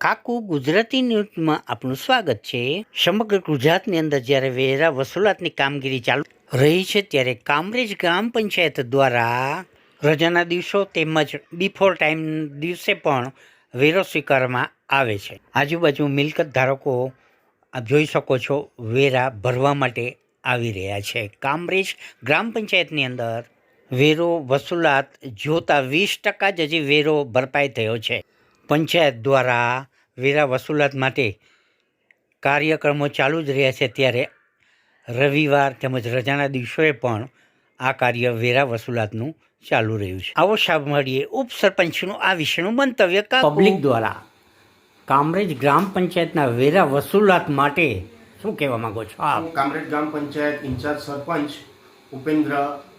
કાકુ ગુજરાતી ન્યૂઝમાં આપનું સ્વાગત છે. સમગ્ર ગુજરાતની અંદર જ્યારે વેરા વસૂલાતની કામગીરી ચાલુ રહી છે, ત્યારે કામરેજ ગ્રામ પંચાયત દ્વારા રજાના દિવસો તેમજ બિફોર ટાઈમ દિવસે પણ વેરો સ્વીકારવામાં આવે છે. આજુબાજુ મિલકત ધારકો આપ જોઈ શકો છો, વેરા ભરવા માટે આવી રહ્યા છે. કામરેજ ગ્રામ પંચાયતની અંદર વેરો વસૂલાત જોતા વીસ ટકા જ હજી વેરો ભરપાઈ થયો છે. પંચાયત દ્વારા વેરા વસૂલાત માટે કાર્યક્રમો ચાલુ જ રહ્યા છે. ત્યારે રવિવાર તેમજ રજાના દિવસોએ પણ આ કાર્ય વેરા વસૂલાતનું ચાલુ રહ્યું છે. આવો સાંભળીએ ઉપસરપંચનું આ વિશેનું મંતવ્ય પબ્લિક દ્વારા કામરેજ ગ્રામ પંચાયતના વેરા વસૂલાત માટે શું કહેવા માંગો છો આપ? કામરેજ ગ્રામ પંચાયત ઇન્ચાર્જ સરપંચ ઉપેન્દ્ર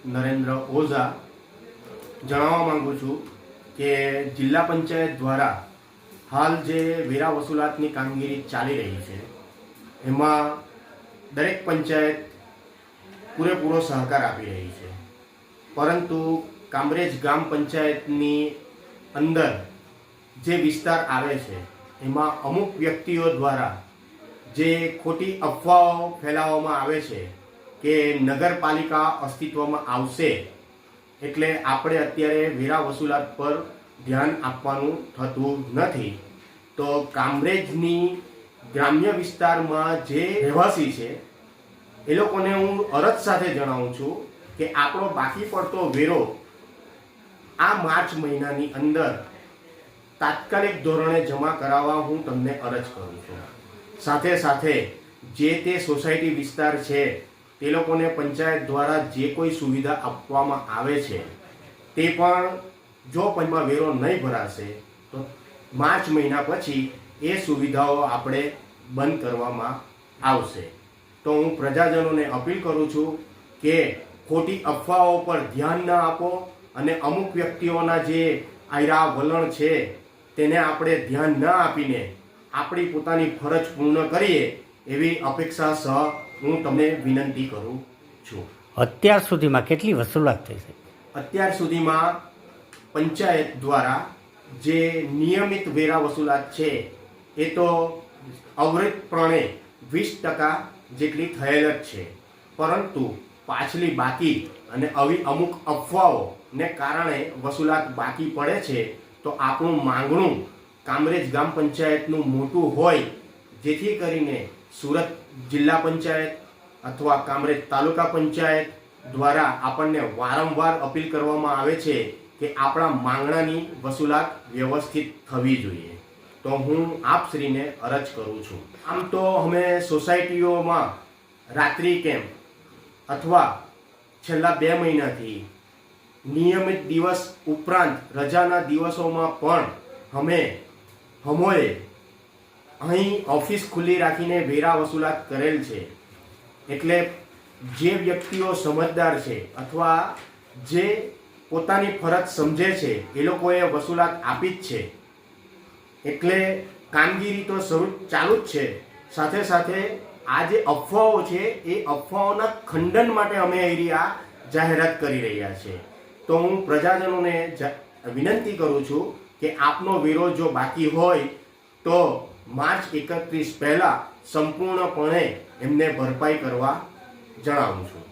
નરેન્દ્ર ઓઝા જણાવવા માંગુ છું કે જિલ્લા પંચાયત દ્વારા હાલ જે વેરા વસૂલાતની કામગીરી ચાલી રહી છે, એમાં દરેક પંચાયત પૂરેપૂરો સહકાર આપી રહી છે. પરંતુ કામરેજ ગ્રામ પંચાયતની અંદર જે વિસ્તાર આવે છે, એમાં અમુક વ્યક્તિઓ દ્વારા જે ખોટી અફવાઓ ફેલાવવામાં આવે છે કે નગરપાલિકા અસ્તિત્વમાં આવશે એટલે આપણે અત્યારે વેરા વસૂલાત પર ધ્યાન આપવાનું થતું નથી. તો કામરેજની ગ્રામ્ય વિસ્તારમાં જે રહેવાસી છે, એ લોકોને હું અરજ સાથે જણાવું છું કે આપણો બાકી પડતો વેરો આ માર્ચ મહિનાની અંદર તાત્કાલિક ધોરણે જમા કરાવવા હું તમને અરજ કરું છું. સાથે સાથે જે તે સોસાયટી વિસ્તાર છે તે લોકોને પંચાયત દ્વારા જે કોઈ સુવિધા આપવામાં આવે છે, તે પણ જો પંચમાં વેરો નહીં ભરાશે, તો માર્ચ મહિના પછી એ સુવિધાઓ આપણે બંધ કરવામાં આવશે. તો હું પ્રજાજનોને અપીલ કરું છું કે ખોટી અફવાઓ પર ધ્યાન ન આપો અને અમુક વ્યક્તિઓના જે આયરા વલણ છે, તેને આપણે ધ્યાન ન આપીને આપણી પોતાની ફરજ પૂર્ણ કરીએ એવી અપેક્ષા સહ હું તમને વિનંતી કરું છું. અત્યાર સુધીમાં કેટલી વસૂલાત થઈ છે? અત્યાર સુધીમાં પંચાયત દ્વારા જે નિયમિત વેરા વસૂલાત છે એ તો અવરિતપણે વીસ ટકા જેટલી થયેલ જ છે. પરંતુ પાછલી બાકી અને આવી અમુક અફવાઓને કારણે વસૂલાત બાકી પડે છે તો આપણું માંગણું કામરેજ ગ્રામ પંચાયતનું મોટું હોય જેથી કરીને સુરત જિલ્લા પંચાયત અથવા કામરેજ તાલુકા પંચાયત દ્વારા આપણને વારંવાર અપીલ કરવામાં આવે છે કે આપણા માંગણાની વસૂલાત વ્યવસ્થિત થવી જોઈએ. તો હું આપશ્રીને અરજ કરું છું. આમ તો અમે સોસાયટીઓમાં રાત્રિ કેમ્પ અથવા છેલ્લા બે મહિનાથી નિયમિત દિવસ ઉપરાંત રજાના દિવસોમાં પણ અમે હમોએ અહીં ઓફિસ ખુલ્લી રાખીને વેરા વસૂલાત કરેલ છે. એટલે જે વ્યક્તિઓ સમજદાર છે અથવા જે પોતાની ફરજ સમજે છે, એ લોકોએ વસૂલાત આપી જ છે. એટલે કામગીરી તો શરૂ ચાલુ જ છે. સાથે સાથે આ જે અફવાઓ છે, એ અફવાઓના ખંડન માટે અમે એરિયા જાહેરાત કરી રહ્યા છે. તો હું પ્રજાજનોને વિનંતી કરું છું કે આપનો વેરો જો બાકી હોય, તો માર્ચ એકત્રીસ પહેલા સંપૂર્ણપણે એમને ભરપાઈ કરવા જણાવું છું.